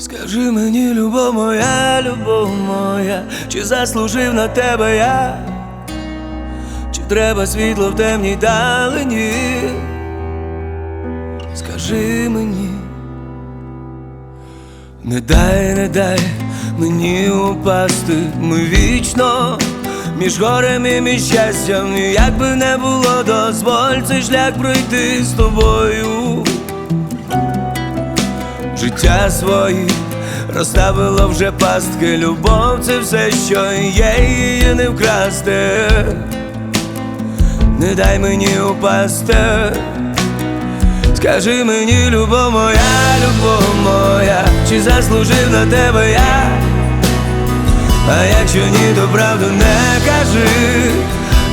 Скажи мені, любов моя, любов моя, чи заслужив на тебе я, чи треба світло в темній далині? Скажи мені, не дай, не дай мені упасти, ми вічно між горем і між щастям, як би не було, дозволь цей шлях пройти з тобою життя свої розставило вже пастки, любов це все, що є, її не вкрасти. Не дай мені упасти. Скажи мені, любов моя, любов моя, чи заслужив на тебе я? А якщо ні, то правду не кажи.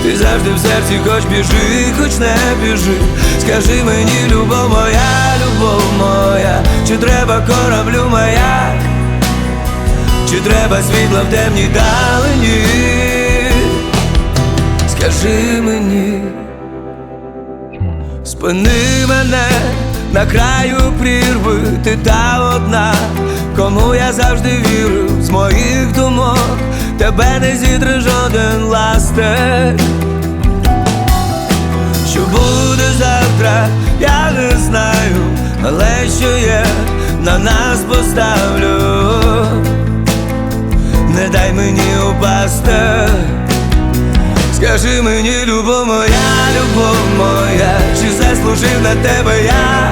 Ти завжди в серці хоч біжи, хоч не біжи. Скажи мені, любов моя, любов моя, чи треба кораблю маяк, чи треба світло в темній далині? Скажи мені, спини мене на краю прірви, ти та одна, кому я завжди вірю з моїх думок, тебе не зітре жоден ластер. Що буде завтра, я не знаю, але що є, на нас поставлю. Не дай мені упасти. Скажи мені, любов моя, любов моя, чи заслужив на тебе я?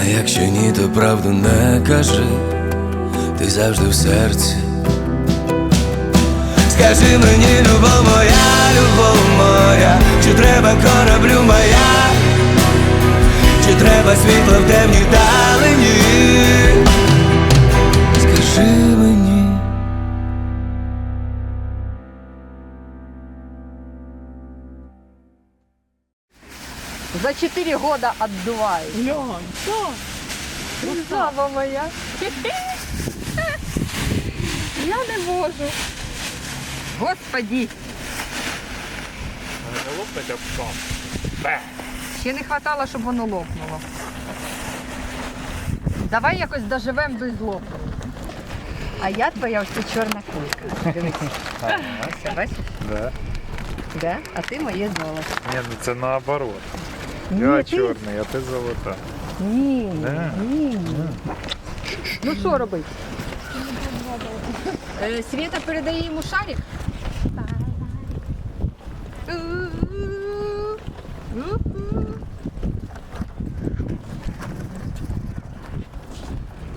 А якщо ні, то правду не кажи, ти завжди в серці. Скажи мені, любов моя, любов моя, чи треба кораблю моя, чи треба світло в темній далині? За 4 года отдуваю. Лёнь, что? Красава моя. Я не можу. Господи, Не лопнуть об ще не хватало, щоб воно лопнуло. Давай якось доживемо до злопу. А я твоя ось чорна кулька. Дивись. Ось, бачиш? Да. Да? А ти моє золото. Ні, ну це наоборот. Ні, Я ти- чорний, а ти золота. Ні, Да. ні. Ну що робити? Е, Света передає йому шарик?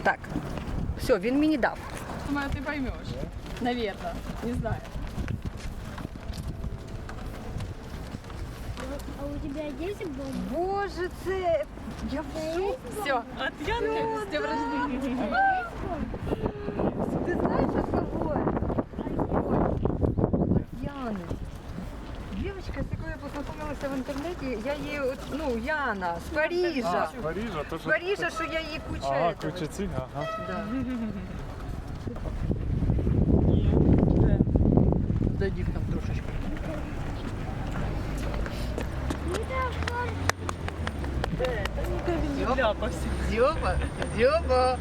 Так, все, він мені дав. Думаю, ты поймешь. Наверное. Не знаю. А у тебя есть бомба? Боже, це. Я Все, от Янки с днем рождения. Ти знаєш, що кого? Яни. Дівчинка, з якою я познайомилася в інтернеті, я її, от, ну, Яна, з Парижа. А, Парижа, то З що? Парижа, що я її куча. А, этого. куча цін, ага. Да. Дадів там трошечки. Дзьоба, дзьоба, дзьоба.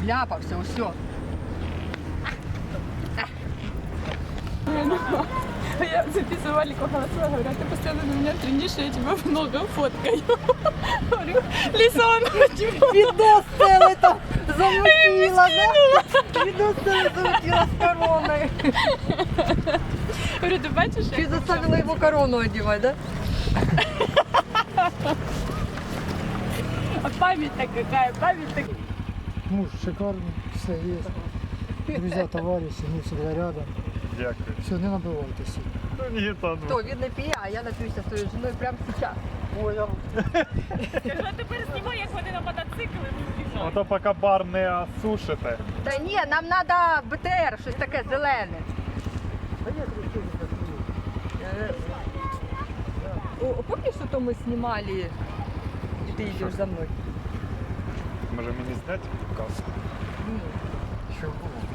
Вляпався, усьо. Я записывали Кохолосова, говорят, «А ты постоянно на меня тренишь, я тебя много фоткаю. Говорю, Лиса, она тебя... Видос целый там замутила, да? Видос целый замутила с короной. Говорю, ты бачишь? Ты заставила его корону одевать, да? А память-то какая, память-то Муж шикарный, все есть. Друзья, товарищи, мы всегда рядом. Дякую. Все, не набивайтеся. Ну ні, та ну. То він не п'є, а я нап'юся своєю жіною прямо зараз. Понял. Скажи, а тепер знімай, як вони на мотоцикли біжать. Ото поки бар не осушите. Та ні, нам треба БТР, щось таке зелене. О, помнишь, что мы снимали, и ты идешь за мной? Може мені зняти каску? Що було?